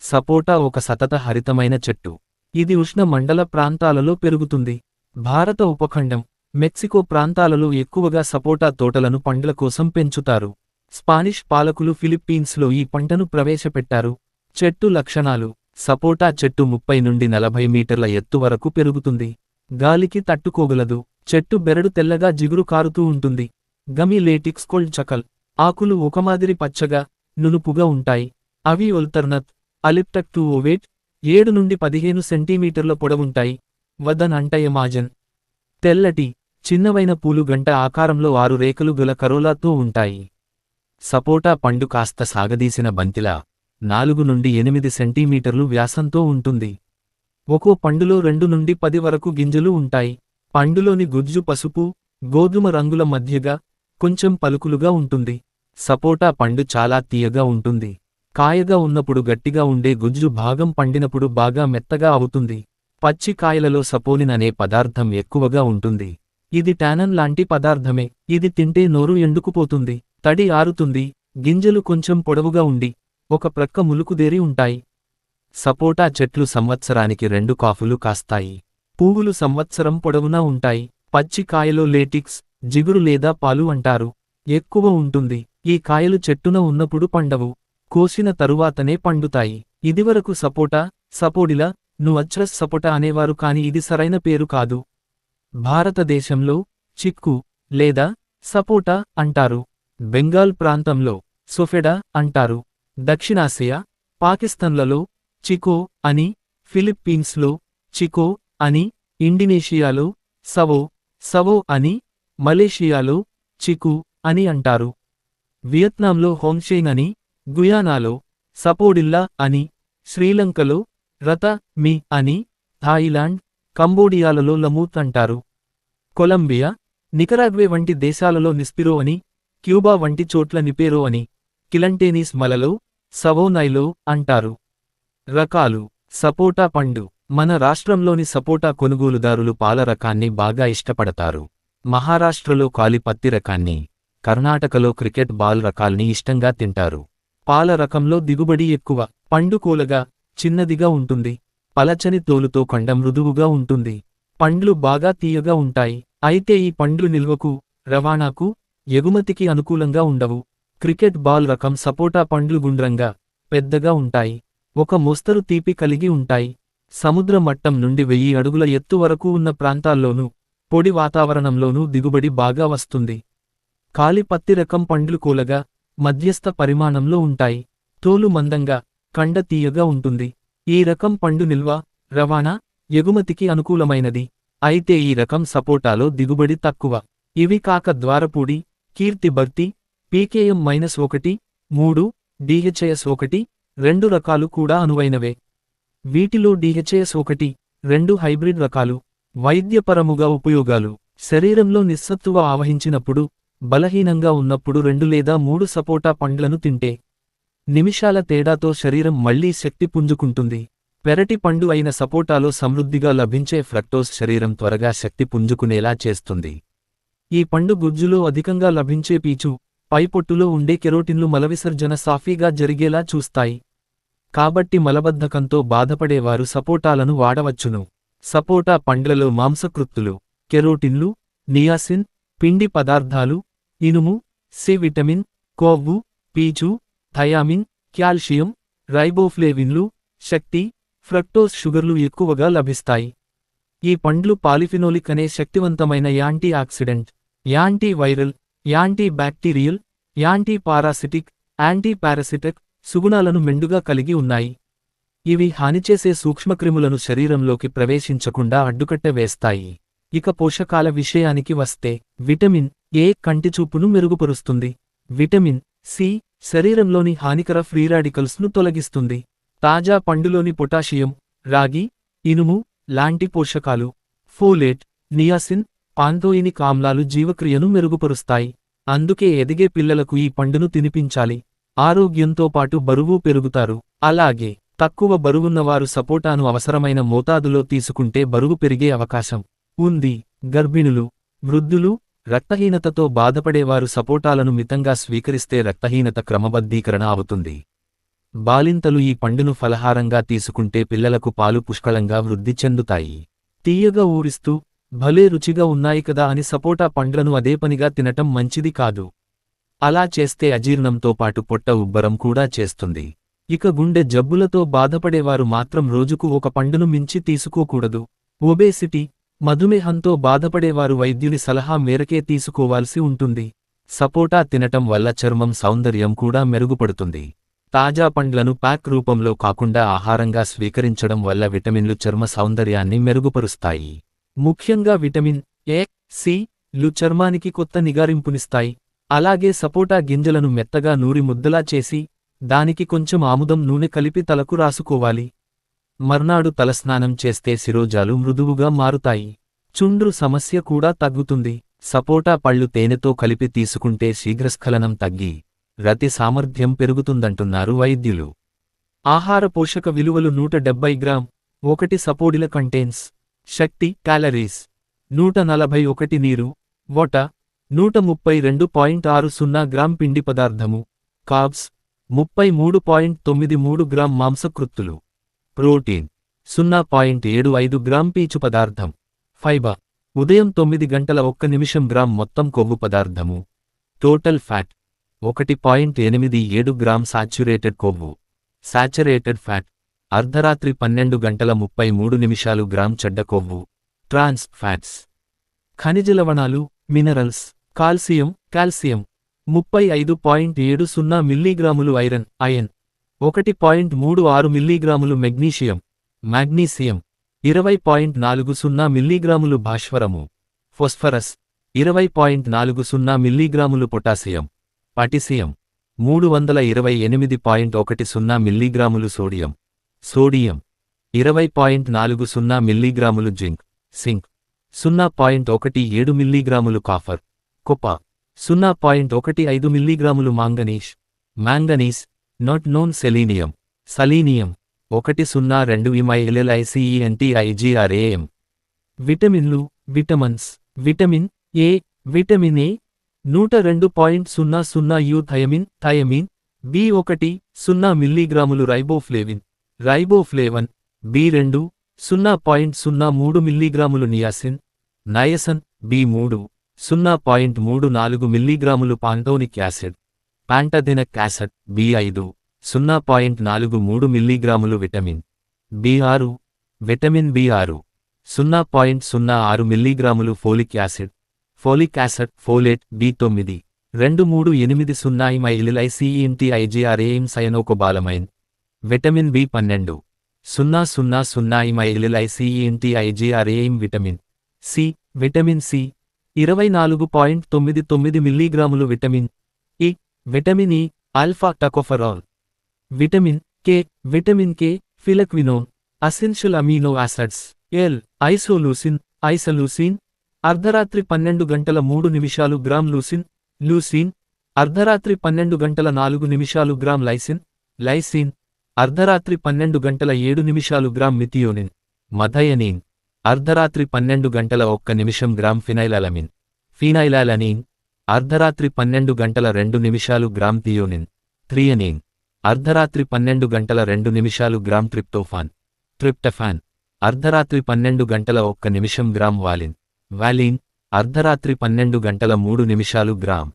సపోటా ఒక సతత హరితమైన చెట్టు. ఇది ఉష్ణ మండల ప్రాంతాలలో పెరుగుతుంది. భారత ఉపఖండం మెక్సికో ప్రాంతాలలో ఎక్కువగా సపోటా తోటలను పండ్ల కోసం పెంచుతారు. స్పానిష్ పాలకులు ఫిలిప్పీన్స్లో ఈ పంటను ప్రవేశపెట్టారు. చెట్టు లక్షణాలు సపోటా చెట్టు ముప్పై నుండి నలభై మీటర్ల ఎత్తు వరకు పెరుగుతుంది. గాలికి తట్టుకోగలదు. చెట్టు బెరడు తెల్లగా జిగురు కారుతూ ఉంటుంది. గమి లేటిక్స్ కోల్డ్ చకల్ ఆకులు ఒక మాదిరి పచ్చగా నునుపుగా ఉంటాయి. అవి ఒల్తర్నత్ అలిప్టక్ టు ఓవేట్ ఏడు నుండి పదిహేను సెంటీమీటర్ల పొడవుంటాయి. వదన్ అంటయమాజన్ తెల్లటి చిన్నవైన పూలు గంట ఆకారంలో ఆరు రేఖలు గల కరోలాతో ఉంటాయి. సపోటా పండు కాస్త సాగదీసిన బంతిలా నాలుగు నుండి ఎనిమిది సెంటీమీటర్లు వ్యాసంతో ఉంటుంది. ఒక్కో పండులో రెండు నుండి పది వరకు గింజలు ఉంటాయి. పండులోని గుజ్జు పసుపు గోధుమ రంగుల మధ్యగా కొంచెం పలుకులుగా ఉంటుంది. సపోటా పండు చాలా తీయగా ఉంటుంది. కాయగా ఉన్నప్పుడు గట్టిగా ఉండే గుజ్జు భాగం పండినప్పుడు బాగా మెత్తగా అవుతుంది. పచ్చి కాయలలో సపోనిన్ అనే పదార్థం ఎక్కువగా ఉంటుంది. ఇది టానన్ లాంటి పదార్థమే. ఇది తింటే నోరు ఎండుకుపోతుంది తడి ఆరుతుంది గింజలు కొంచెం పొడవుగా ఉండి ఒక ప్రక్క ములుకుదేరి ఉంటాయి. సపోటా చెట్లు సంవత్సరానికి రెండు కాఫులు కాస్తాయి. పువ్వులు సంవత్సరం పొడవునా ఉంటాయి. పచ్చి కాయలో లేటిక్స్ జిగురు లేదా పాలు అంటారు. ఎక్కువ ఉంటుంది. ఈ కాయలు చెట్టున ఉన్నప్పుడు పండవు. కోసిన తరువాతనే పండుతాయి. ఇదివరకు సపోటా సపోడిలా నువచ్రస్ సపోటా అనేవారు కాని ఇది సరైన పేరు కాదు. భారతదేశంలో చిక్కు లేదా సపోటా అంటారు. బెంగాల్ ప్రాంతంలో సొఫెడా అంటారు. దక్షిణాసియా పాకిస్తాన్లలో చికో అని ఫిలిప్పీన్స్లో చికో అని ఇండోనేషియాలో సవో సవో అని మలేషియాలో చికు అని అంటారు. వియత్నాంలో హోంషేంగ్ అని గుయానాలో సపోడిల్లా అని శ్రీలంకలో రత మీ అని థాయిలాండ్ కంబోడియాలలో లమూత్ అంటారు. కొలంబియా నికరాగ్వే వంటి దేశాలలో నిస్పిరో అని క్యూబా వంటి చోట్ల నిపేరో అని కిలంటేనీస్ మలలో సవోనైలో అంటారు. రకాలు. సపోటా పండు. మన రాష్ట్రంలోని సపోటా కొనుగోలుదారులు పాల రకాన్ని బాగా ఇష్టపడతారు. మహారాష్ట్రలో కాలి పత్తి రకాన్ని కర్ణాటకలో క్రికెట్ బాల్ రకాల్ని ఇష్టంగా తింటారు. పాల రకంలో దిగుబడి ఎక్కువ. పండుకోలగా చిన్నదిగా ఉంటుంది. పలచని తోలుతో కండ మృదువుగా ఉంటుంది. పండ్లు బాగా తీయగా ఉంటాయి. అయితే ఈ పండ్లు నిల్వకు రవాణాకు ఎగుమతికి అనుకూలంగా ఉండవు. క్రికెట్ బాల్ రకం సపోటా పండ్లు గుండ్రంగా పెద్దగా ఉంటాయి. ఒక మోస్తరు తీపి కలిగి ఉంటాయి. సముద్ర మట్టం నుండి వెయ్యి అడుగుల ఎత్తు వరకు ఉన్న ప్రాంతాల్లోనూ పొడి వాతావరణంలోనూ దిగుబడి బాగా వస్తుంది. కాలి పత్తి రకం పండ్లు కూలగా మధ్యస్థ పరిమాణంలో ఉంటాయి. తోలు మందంగా కండ తీయగా ఉంటుంది. ఈ రకం పండు నిల్వ రవాణా ఎగుమతికి అనుకూలమైనది. అయితే ఈ రకం సపోటాలో దిగుబడి తక్కువ. ఇవి కాక ద్వారపూడి కీర్తి భర్తి పీకేఎం మైనస్ ఒకటి మూడు డిహెచ్ఎస్ ఒకటి రెండు రకాలు కూడా అనువైనవే. వీటిలో డిహెచ్ఎస్ ఒకటి రెండు హైబ్రిడ్ రకాలు. వైద్యపరముగా ఉపయోగాలు. శరీరంలో నిస్సత్తువ ఆవహించినప్పుడు బలహీనంగా ఉన్నప్పుడు రెండు లేదా మూడు సపోటా పండ్లను తింటే నిమిషాల తేడాతో శరీరం మళ్ళీ శక్తి పుంజుకుంటుంది. పెరటి పండు అయిన సపోటాలో సమృద్ధిగా లభించే ఫ్రక్టోస్ శరీరం త్వరగా శక్తి పుంజుకునేలా చేస్తుంది. ఈ పండు గుజ్జులో అధికంగా లభించే పీచు పైపొట్టులో ఉండే కెరోటిన్లు మలవిసర్జన సాఫీగా జరిగేలా చూస్తాయి. కాబట్టి మలబద్ధకంతో బాధపడేవారు సపోటాలను వాడవచ్చును. సపోటా పండ్లలో మాంసకృత్తులు కెరోటిన్లు నియాసిన్ పిండి పదార్థాలు ఇనుము సి విటమిన్ కొవ్వు పీచు థయామిన్ కాల్షియం రైబోఫ్లేవిన్లు శక్తి ఫ్రక్టోస్ షుగర్లు ఎక్కువగా లభిస్తాయి. ఈ పండ్లు పాలిఫినోలిక్ అనే శక్తివంతమైన antioxidant antiviral antibacterial antiparasitic antiparasitic సుగుణాలను మెండుగా కలిగి ఉన్నాయి. ఇవి హానిచేసే సూక్ష్మక్రిములను శరీరంలోకి ప్రవేశించకుండా అడ్డుకట్ట వేస్తాయి. ఇక పోషకాల విషయానికి వస్తే విటమిన్ ఏ కంటిచూపును మెరుగుపరుస్తుంది? విటమిన్ సి శరీరంలోని హానికర ఫ్రీ రాడికల్స్ను తొలగిస్తుంది. తాజా పండులోని పొటాషియం రాగి ఇనుము లాంటి పోషకాలు ఫోలేట్ నియాసిన్ పాంతోయినిక్ ఆమ్లాలు జీవక్రియను మెరుగుపరుస్తాయి. అందుకే ఎదిగే పిల్లలకు ఈ పండును తినిపించాలి. ఆరోగ్యంతో పాటు బరువు పెరుగుతారు. అలాగే తక్కువ బరువున్నవారు సపోటాను అవసరమైన మోతాదులో తీసుకుంటే బరువు పెరిగే అవకాశం. ఉంది. గర్భిణులు వృద్ధులు రక్తహీనతతో బాధపడేవారు సపోటాలను మితంగా స్వీకరిస్తే రక్తహీనత క్రమబద్ధీకరణ అవుతుంది. బాలింతలు ఈ పండును ఫలహారంగా తీసుకుంటే పిల్లలకు పాలు పుష్కళంగా వృద్ధి చెందుతాయి. తీయగా ఊరిస్తూ భలే రుచిగా ఉన్నాయి కదా అని సపోటా పండ్లను అదే పనిగా తినటం మంచిది కాదు. అలా చేస్తే అజీర్ణంతో పాటు పొట్ట ఉబ్బరం కూడా చేస్తుంది. ఇక గుండె జబ్బులతో బాధపడేవారు మాత్రం రోజుకు ఒక పండును మించి తీసుకోకూడదు. ఒబేసిటీ మధుమేహంతో బాధపడేవారు వైద్యుని సలహా మేరకే తీసుకోవాల్సి ఉంటుంది. సపోటా తినటం వల్ల చర్మం సౌందర్యం కూడా మెరుగుపడుతుంది. తాజా పండ్లను ప్యాక్ రూపంలో కాకుండా ఆహారంగా స్వీకరించడం వల్ల విటమిన్లు చర్మ సౌందర్యాన్ని మెరుగుపరుస్తాయి. ముఖ్యంగా విటమిన్ ఏ సి లు చర్మానికి కొత్త నిగారింపునిస్తాయి. అలాగే సపోటా గింజలను మెత్తగా నూరి ముద్దలా చేసి దానికి కొంచెం ఆముదం నూనె కలిపి తలకు రాసుకోవాలి. మర్నాడు తలస్నానం చేస్తే శిరోజాలు మృదువుగా మారుతాయి. చుండ్రు సమస్య కూడా తగ్గుతుంది. సపోటా పళ్ళు తేనెతో కలిపి తీసుకుంటే శీఘ్రస్ఖలనం తగ్గి రతి సామర్థ్యం పెరుగుతుందంటున్నారు వైద్యులు. ఆహార పోషక విలువలు నూట డెబ్బై గ్రామ్ ఒకటి సపోడిల కంటెన్స్ శక్తి క్యాలరీస్ నూట నలభై ఒకటి నీరు వట నూట ముప్పై రెండు పాయింట్ ఆరు సున్నా గ్రామ్ పిండి పదార్థము కాబ్స్ ముప్పై మూడు పాయింట్ తొమ్మిది మూడు గ్రామ్ మాంసకృత్తులు. ప్రోటీన్. సున్నా పాయింట్ ఏడు ఐదు గ్రామ్ పీచు పదార్థం. ఫైబర్. ఉదయం తొమ్మిది గంటల ఒక్క నిమిషం గ్రామ్ మొత్తం కొవ్వు పదార్థము. Total fat. ఒకటి పాయింట్ ఎనిమిది ఏడు గ్రామ్ సాచ్యురేటెడ్ కొవ్వు. Saturated fat. అర్ధరాత్రి పన్నెండు గంటల ముప్పై మూడు నిమిషాలు గ్రామ్ చెడ్డ కొవ్వు. Trans fats. ఖనిజ లవణాలు మినరల్స్ కాల్సియం కాల్సియం ముప్పై ఐదు పాయింట్ ఏడు సున్నా మిల్లీగ్రాములు ఐరన్ అయన్ ఒకటి పాయింట్ మూడు ఆరు మిల్లీగ్రాములు మెగ్నీషియం మాగ్నీసియం ఇరవై పాయింట్ నాలుగు సున్నా మిల్లీగ్రాములు భాష్వరము ఫోస్ఫరస్ ఇరవై పాయింట్ నాలుగు సున్నా మిల్లీగ్రాములు పొటాసియం పటిసియం మూడు వందల ఇరవై ఎనిమిది పాయింట్ ఒకటి సున్నా మిల్లీగ్రాములు సోడియం సోడియం ఇరవై పాయింట్ నాలుగు సున్నా మిల్లీగ్రాములు జింక్ సింక్ సున్నా పాయింట్ ఒకటి ఏడు మిల్లీగ్రాములు కాఫర్ కొప్ప సున్నా పాయింట్ ఒకటి ఐదు మిల్లీగ్రాములు manganese manganese not known selenium selenium ఒకటి సున్నా రెండు ఇమైఎల్ఎల్ఐసిఈఎన్టీఐజీఆర్ఏఎం విటమిన్లు vitamins vitamin A vitamin A నూట రెండు పాయింట్ సున్నా సున్నా యు థయమిన్. థయమిన్ బి ఒకటి సున్నా మిల్లీగ్రాములు రైబోఫ్లేవిన్. రైబోఫ్లేవన్. బి రెండు సున్నా పాయింట్ సున్నా మూడు మిల్లీగ్రాములు నియాసిన్. నయసన్. బి మూడు సున్నా పాయింట్ మూడు నాలుగు మిల్లీగ్రాములు pantothenic acid. Pantothenic acid B ఐదు సున్నా పాయింట్ నాలుగు మూడు మిల్లీగ్రాములు విటమిన్ బి ఆరు విటమిన్ బి ఆరు సున్నా పాయింట్ సున్నా ఆరు మిల్లీగ్రాములు folic acid folic acid folate B తొమ్మిది రెండు మూడు ఎనిమిది సున్నా ఇమైలిలైసిఈఎన్టీఐజీఆర్ఏఎం సయనోకోబాలమైన్ విటమిన్ బి పన్నెండు సున్నా సున్నా సున్నా ఇమైలిలైసిఈఎన్టీఐజీఆర్ఏఎం విటమిన్ సి విటమిన్ సి ఇరవై నాలుగు పాయింట్ తొమ్మిది తొమ్మిది మిల్లీగ్రాములు vitamin vitamin E alpha tocopherol. Vitamin K vitamin K phylloquinone essential amino acids L isoleucine isoleucine అర్ధరాత్రి పన్నెండు గంటల మూడు నిమిషాలు గ్రామ్ లూసిన్ లూసిన్ అర్ధరాత్రి పన్నెండు గంటల నాలుగు నిమిషాలు గ్రామ్ లైసిన్ లైసిన్ అర్ధరాత్రి పన్నెండు గంటల ఏడు నిమిషాలు గ్రామ్ మిథియోనిన్ మథయనిన్ అర్ధరాత్రి పన్నెండు గంటల ఒక్క నిమిషం గ్రామ్ ఫినైలాలమిన్ ఫినైలాలనిన్ అర్ధరాత్రి పన్నెండు గంటల రెండు నిమిషాలు గ్రామ్ థియోనిన్ థ్రియనీన్. అర్ధరాత్రి పన్నెండు గంటల రెండు నిమిషాలు గ్రామ్ ట్రిప్టోఫాన్ ట్రిప్టఫాన్. అర్ధరాత్రి పన్నెండు గంటల ఒక్క నిమిషం గ్రామ్ వాలిన్ వాలిన్. అర్ధరాత్రి పన్నెండు గంటల మూడు నిమిషాలు గ్రామ్.